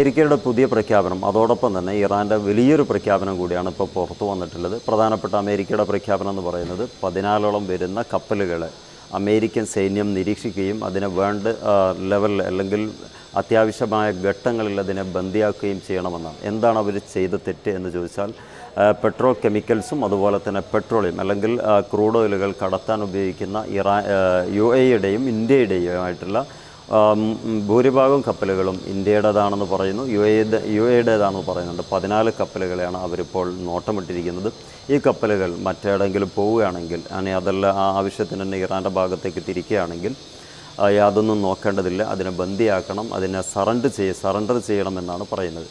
അമേരിക്കയുടെ പുതിയ പ്രഖ്യാപനം അതോടൊപ്പം തന്നെ ഇറാന്റെ വലിയൊരു പ്രഖ്യാപനം കൂടിയാണ് ഇപ്പോൾ പുറത്തു വന്നിട്ടുള്ളത്. പ്രധാനപ്പെട്ട അമേരിക്കയുടെ പ്രഖ്യാപനം എന്ന് പറയുന്നത് പതിനാലോളം വരുന്ന കപ്പലുകളെ അമേരിക്കൻ സൈന്യം നിരീക്ഷിക്കുകയും അതിനെ വേണ്ട ലെവലിൽ അല്ലെങ്കിൽ അത്യാവശ്യമായ ഘട്ടങ്ങളിൽ അതിനെ ബന്ദിയാക്കുകയും ചെയ്യണമെന്നാണ്. എന്താണ് അവർ ചെയ്ത തെറ്റ് എന്ന് ചോദിച്ചാൽ പെട്രോൾ പെട്രോ കെമിക്കൽസും അതുപോലെ തന്നെ പെട്രോളിയം അല്ലെങ്കിൽ ക്രൂഡ് ഓയിലുകൾ കടത്താൻ ഉപയോഗിക്കുന്ന ഇറാ യു എയുടെയും ഇന്ത്യയുടെയും ആയിട്ടുള്ള ഭൂരിഭാഗം കപ്പലുകളും ഇന്ത്യയുടേതാണെന്ന് പറയുന്നു. യു എ യു എയുടേതാണെന്ന് പറയുന്നുണ്ട്. പതിനാല് കപ്പലുകളെയാണ് അവരിപ്പോൾ നോട്ടമിട്ടിരിക്കുന്നത്. ഈ കപ്പലുകൾ മറ്റേടെങ്കിലും പോവുകയാണെങ്കിൽ അല്ലെങ്കിൽ അതെല്ലാം ആ ആവശ്യത്തിന് തന്നെ ഇറാന്റെ ഭാഗത്തേക്ക് തിരിക്കുകയാണെങ്കിൽ യാതൊന്നും നോക്കേണ്ടതില്ല. അതിനെ ബന്ദിയാക്കണം. അതിനെ സറണ്ടർ ചെയ്യ സറണ്ടർ ചെയ്യണമെന്നാണ് പറയുന്നത്.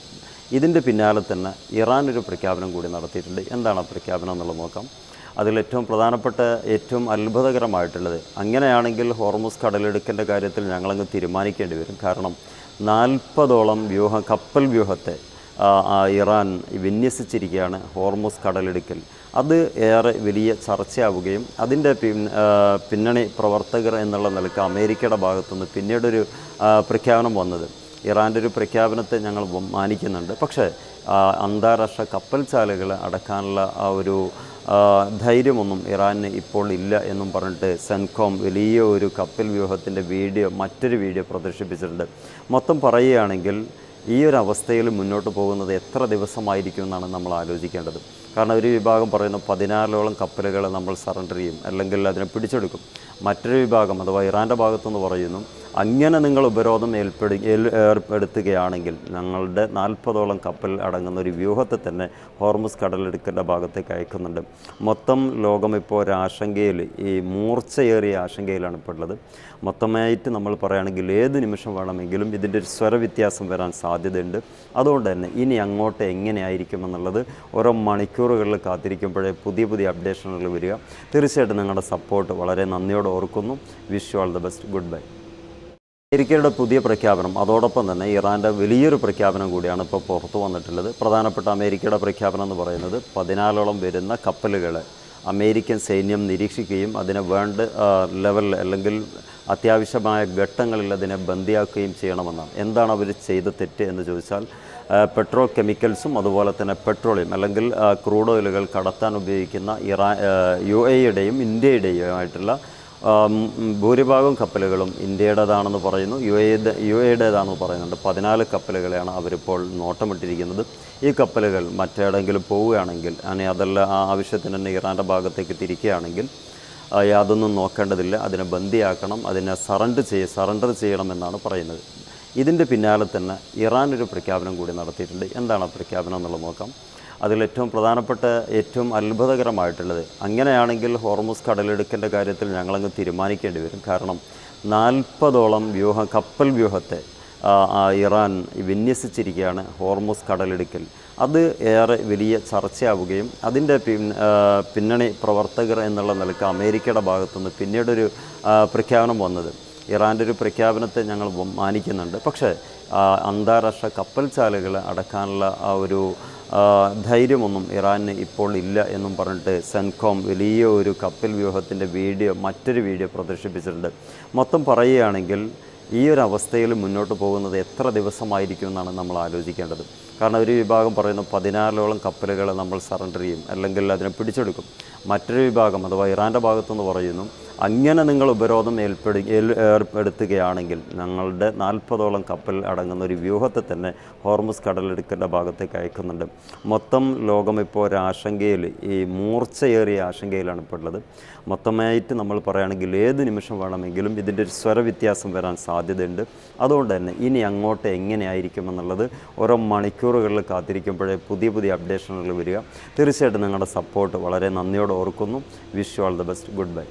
ഇതിന്റെ പിന്നാലെ തന്നെ ഇറാൻ ഒരു പ്രഖ്യാപനം കൂടി നടത്തിയിട്ടുണ്ട്. എന്താണ് ആ പ്രഖ്യാപനം എന്നുള്ളത് നോക്കാം. അതിൽ ഏറ്റവും പ്രധാനപ്പെട്ട ഏറ്റവും അത്ഭുതകരമായിട്ടുള്ളത് അങ്ങനെയാണെങ്കിൽ ഹോർമുസ് കടലെടുക്കന്റെ കാര്യത്തിൽ ഞങ്ങളങ്ങ് തീരുമാനിക്കേണ്ടി വരും. കാരണം നാൽപ്പതോളം വ്യൂഹം കപ്പൽ വ്യൂഹത്തെ ഇറാൻ വിന്യസിച്ചിരിക്കുകയാണ് ഹോർമുസ് കടലെടുക്കൽ. അത് ഏറെ വലിയ ചർച്ചയാവുകയും അതിന്റെ പിന്നണി പ്രവർത്തകർ എന്നുള്ള നിലയ്ക്ക് അമേരിക്കയുടെ ഭാഗത്തുനിന്ന് പിന്നീടൊരു പ്രഖ്യാപനം വന്നത്. ഇറാന്റെ ഒരു പ്രഖ്യാപനത്തെ ഞങ്ങൾ മാനിക്കുന്നുണ്ട്. പക്ഷേ അന്താരാഷ്ട്ര കപ്പൽ ചാലുകൾ അടക്കാനുള്ള ആ ഒരു ധൈര്യമൊന്നും ഇറാന് ഇപ്പോൾ ഇല്ല എന്നും പറഞ്ഞിട്ട് സെൻകോം വലിയ ഒരു കപ്പൽ വ്യൂഹത്തിന്റെ വീഡിയോ മറ്റൊരു വീഡിയോ പ്രദർശിപ്പിച്ചിട്ടുണ്ട്. മൊത്തം പറയുകയാണെങ്കിൽ ഈ ഒരു അവസ്ഥയിൽ മുന്നോട്ട് പോകുന്നത് എത്ര ദിവസമായിരിക്കും എന്നാണ് നമ്മൾ ആലോചിക്കേണ്ടത്. കാരണം ഒരു വിഭാഗം പറയുന്നു പതിനാലോളം കപ്പലുകൾ നമ്മൾ സറണ്ടർ ചെയ്യും അല്ലെങ്കിൽ അതിനെ പിടിച്ചെടുക്കും. മറ്റൊരു വിഭാഗം അഥവാ ഇറാന്റെ ഭാഗത്തുനിന്ന് പറയുന്നു അങ്ങനെ നിങ്ങൾ ഉപരോധം ഏൽപ്പെടു ഏൽ- ഏർപ്പെടുത്തുകയാണെങ്കിൽ ഞങ്ങളുടെ നാൽപ്പതോളം കപ്പൽ അടങ്ങുന്ന ഒരു വ്യൂഹത്തെ തന്നെ ഹോർമുസ് കടലെടുക്കേണ്ട ഭാഗത്തേക്ക് അയക്കുന്നുണ്ട്. മൊത്തം ലോകം ഇപ്പോൾ ഒരു ആശങ്കയിൽ ഈ മൂർച്ചയേറിയ ആശങ്കയിലാണ് ഇപ്പോൾ ഉള്ളത്. മൊത്തമായിട്ട് നമ്മൾ പറയുകയാണെങ്കിൽ ഏത് നിമിഷം വേണമെങ്കിലും ഇതിന്റെ ഒരു സ്വരവ്യത്യാസം വരാൻ സാധ്യതയുണ്ട്. അതുകൊണ്ട് തന്നെ ഇനി അങ്ങോട്ട് എങ്ങനെയായിരിക്കും എന്നുള്ളത് ഓരോ മണിക്കൂറുകളിൽ കാത്തിരിക്കുമ്പോഴേ പുതിയ പുതിയ അപ്ഡേഷനുകൾ വരിക. തീർച്ചയായിട്ടും നിങ്ങളുടെ സപ്പോർട്ട് വളരെ നന്ദിയോടെ ഓർക്കുന്നു. Wish you all the best. Good bye. അമേരിക്കയുടെ പുതിയ പ്രഖ്യാപനം അതോടൊപ്പം തന്നെ ഇറാന്റെ വലിയൊരു പ്രഖ്യാപനം കൂടിയാണ് ഇപ്പോൾ പുറത്തു വന്നിട്ടുള്ളത്. പ്രധാനപ്പെട്ട അമേരിക്കയുടെ പ്രഖ്യാപനം എന്ന് പറയുന്നത് പതിനാലോളം വരുന്ന കപ്പലുകളെ അമേരിക്കൻ സൈന്യം നിരീക്ഷിക്കുകയും അതിനെ വേണ്ട ലെവലിൽ അല്ലെങ്കിൽ അത്യാവശ്യമായ ഘട്ടങ്ങളിൽ അതിനെ ബന്ദിയാക്കുകയും ചെയ്യണമെന്നാണ്. എന്താണ് അവർ ചെയ്ത തെറ്റ് എന്ന് ചോദിച്ചാൽ പെട്രോ കെമിക്കൽസും അതുപോലെ തന്നെ പെട്രോളിയം അല്ലെങ്കിൽ ക്രൂഡ് ഓയിലുകൾ കടത്താൻ ഉപയോഗിക്കുന്ന ഇറാ യു എയുടെയും ഇന്ത്യയുടെയും ആയിട്ടുള്ള ഭൂരിഭാഗം കപ്പലുകളും ഇന്ത്യയുടേതാണെന്ന് പറയുന്നു. യു എ യു എയുടേതാണെന്ന് പറയുന്നുണ്ട്. പതിനാല് കപ്പലുകളെയാണ് അവരിപ്പോൾ നോട്ടമിട്ടിരിക്കുന്നത്. ഈ കപ്പലുകൾ മറ്റേടെങ്കിലും പോവുകയാണെങ്കിൽ അല്ലെങ്കിൽ അതല്ല ആ ആവശ്യത്തിന് തന്നെ ഇറാന്റെ ഭാഗത്തേക്ക് തിരിക്കുകയാണെങ്കിൽ യാതൊന്നും നോക്കേണ്ടതില്ല. അതിനെ ബന്ദിയാക്കണം. അതിനെ സറണ്ടർ ചെയ്യ സറണ്ടർ ചെയ്യണമെന്നാണ് പറയുന്നത്. ഇതിന്റെ പിന്നാലെ തന്നെ ഇറാൻ ഒരു പ്രഖ്യാപനം കൂടി നടത്തിയിട്ടുണ്ട്. എന്താണ് ആ പ്രഖ്യാപനം എന്നുള്ളത് നോക്കാം. അതിൽ ഏറ്റവും പ്രധാനപ്പെട്ട ഏറ്റവും അത്ഭുതകരമായിട്ടുള്ളത് അങ്ങനെയാണെങ്കിൽ ഹോർമുസ് കടലെടുക്കിന്റെ കാര്യത്തിൽ ഞങ്ങളങ്ങ് തീരുമാനിക്കേണ്ടി വരും. കാരണം നാൽപ്പതോളം വ്യൂഹ കപ്പൽ വ്യൂഹത്തെ ഇറാൻ വിന്യസിച്ചിരിക്കുകയാണ് ഹോർമുസ് കടലെടുക്കൽ. അത് ഏറെ വലിയ ചർച്ചയാവുകയും അതിന്റെ പിന്നണി പ്രവർത്തകർ എന്നുള്ള നിലയ്ക്ക് അമേരിക്കയുടെ ഭാഗത്തുനിന്ന് പിന്നീടൊരു പ്രഖ്യാപനം വന്നത്. ഇറാന്റെ ഒരു പ്രഖ്യാപനത്തെ ഞങ്ങൾ മാനിക്കുന്നുണ്ട്. പക്ഷേ അന്താരാഷ്ട്ര കപ്പൽ ചാലുകൾ അടക്കാനുള്ള ആ ഒരു ധൈര്യമൊന്നും ഇറാന് ഇപ്പോൾ ഇല്ല എന്നും പറഞ്ഞിട്ട് സെൻകോം വലിയ ഒരു കപ്പൽ വ്യൂഹത്തിന്റെ വീഡിയോ മറ്റൊരു വീഡിയോ പ്രദർശിപ്പിച്ചിട്ടുണ്ട്. മൊത്തം പറയുകയാണെങ്കിൽ ഈ ഒരു അവസ്ഥയിൽ മുന്നോട്ട് പോകുന്നത് എത്ര ദിവസമായിരിക്കും എന്നാണ് നമ്മൾ ആലോചിക്കേണ്ടത്. കാരണം ഒരു വിഭാഗം പറയുന്നു പതിനാലോളം കപ്പലുകൾ നമ്മൾ സറണ്ടർ ചെയ്യും അല്ലെങ്കിൽ അതിനെ പിടിച്ചെടുക്കും. മറ്റൊരു വിഭാഗം അഥവാ ഇറാന്റെ ഭാഗത്തുനിന്ന് പറയുന്നു അങ്ങനെ നിങ്ങൾ ഉപരോധം ഏൽപ്പെടു ഏൽ- ഏർപ്പെടുത്തുകയാണെങ്കിൽ ഞങ്ങളുടെ നാൽപ്പതോളം കപ്പൽ അടങ്ങുന്ന ഒരു വ്യൂഹത്തെ തന്നെ ഹോർമുസ് കടലെടുക്കേണ്ട ഭാഗത്തേക്ക് അയക്കുന്നുണ്ട്. മൊത്തം ലോകം ഇപ്പോൾ ഒരു ആശങ്കയിൽ ഈ മൂർച്ചയേറിയ ആശങ്കയിലാണ് ഇപ്പോൾ ഉള്ളത്. മൊത്തമായിട്ട് നമ്മൾ പറയുകയാണെങ്കിൽ ഏത് നിമിഷം വേണമെങ്കിലും ഇതിന്റെ ഒരു സ്വരവ്യത്യാസം വരാൻ സാധ്യതയുണ്ട്. അതുകൊണ്ട് തന്നെ ഇനി അങ്ങോട്ട് എങ്ങനെയായിരിക്കുമെന്നുള്ളത് ഓരോ മണിക്കൂറുകളിൽ കാത്തിരിക്കുമ്പോഴേ പുതിയ പുതിയ അപ്ഡേഷനുകൾ വരിക. തീർച്ചയായിട്ടും നിങ്ങളുടെ സപ്പോർട്ട് വളരെ നന്ദിയോടെ ഓർക്കുന്നു. Wish you all the best good bye